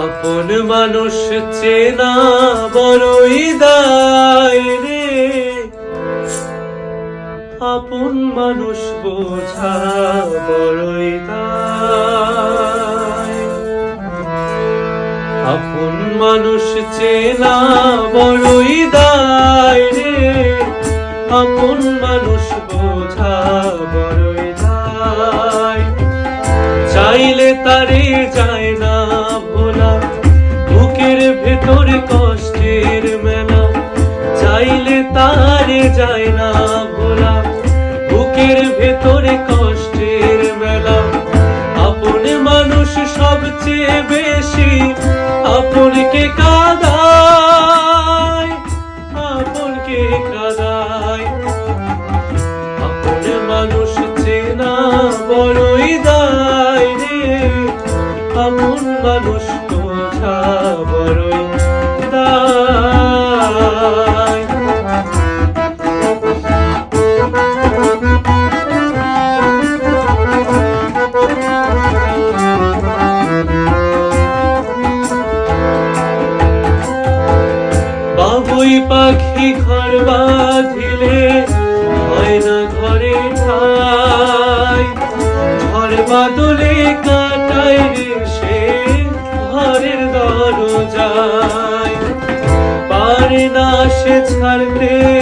আপন মানুষ চেনা বড়ই দায় রে। আপন মানুষ বোঝা বড়ই আপন মানুষ চেনা বড়ই দায় রে। আপন মানুষ বোঝা বড়ই দায়। চাইলে তারে যায় যায় না ভোলা। বুকের ভেতরে কষ্টের মেলা। আপন মানুষ সবচেয়ে বেশি আপনকে কাদায়? আপনকে কাদায়? আপন মানুষ চেনা বড়ই দায় রে। আপন মানুষ বোঝা বড়ই না ঘরে ঠাই ঝড় বাদলে কাটাই রে সে ঘরের দরজায়। পারে না সে ছাড়তে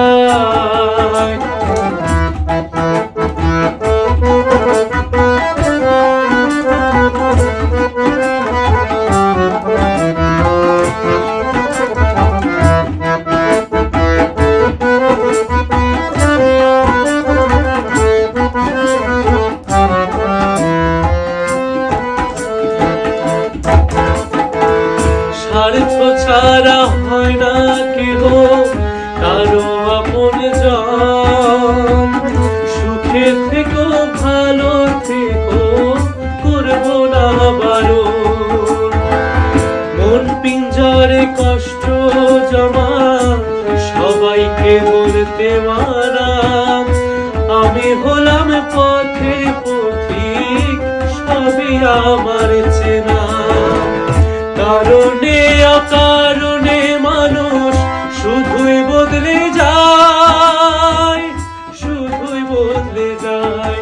ছাড়া হয় না কেহ, কারও আপন সুখে থেকো, ভালো থেকো না বারণ মন কষ্ট জমা, সবাইকে বলতে মানা আমি হলাম পথে পথিক, সবই আমার চেনা। কারণে অকারণে মানুষ শুধুই বদলে যায়, শুধুই বদলে যায়।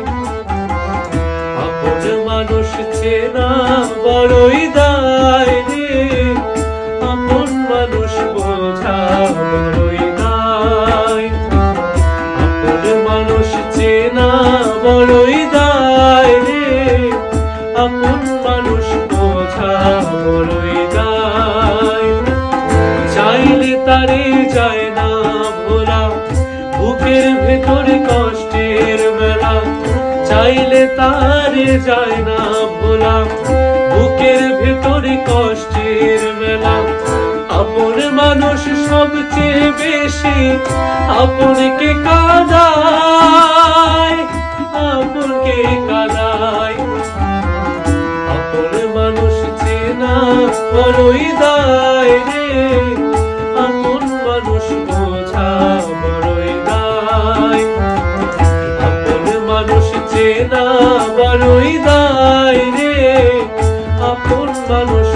আপন মানুষ চেনা বড়ই দায় রে, আপন মানুষ বোঝা বুকের ভেতরে কষ্টের মেলা চাইলে তারে যায় না ভোলা। বুকের ভেতরে কষ্টের মেলা আপন মানুষ সবচেয়ে বেশি আপনকে কাদায় আপনকে কাদায়। আপন মানুষ চেনা বড়ই দায় রে। চেনা বড়ই দায় রে। আপন মানুষ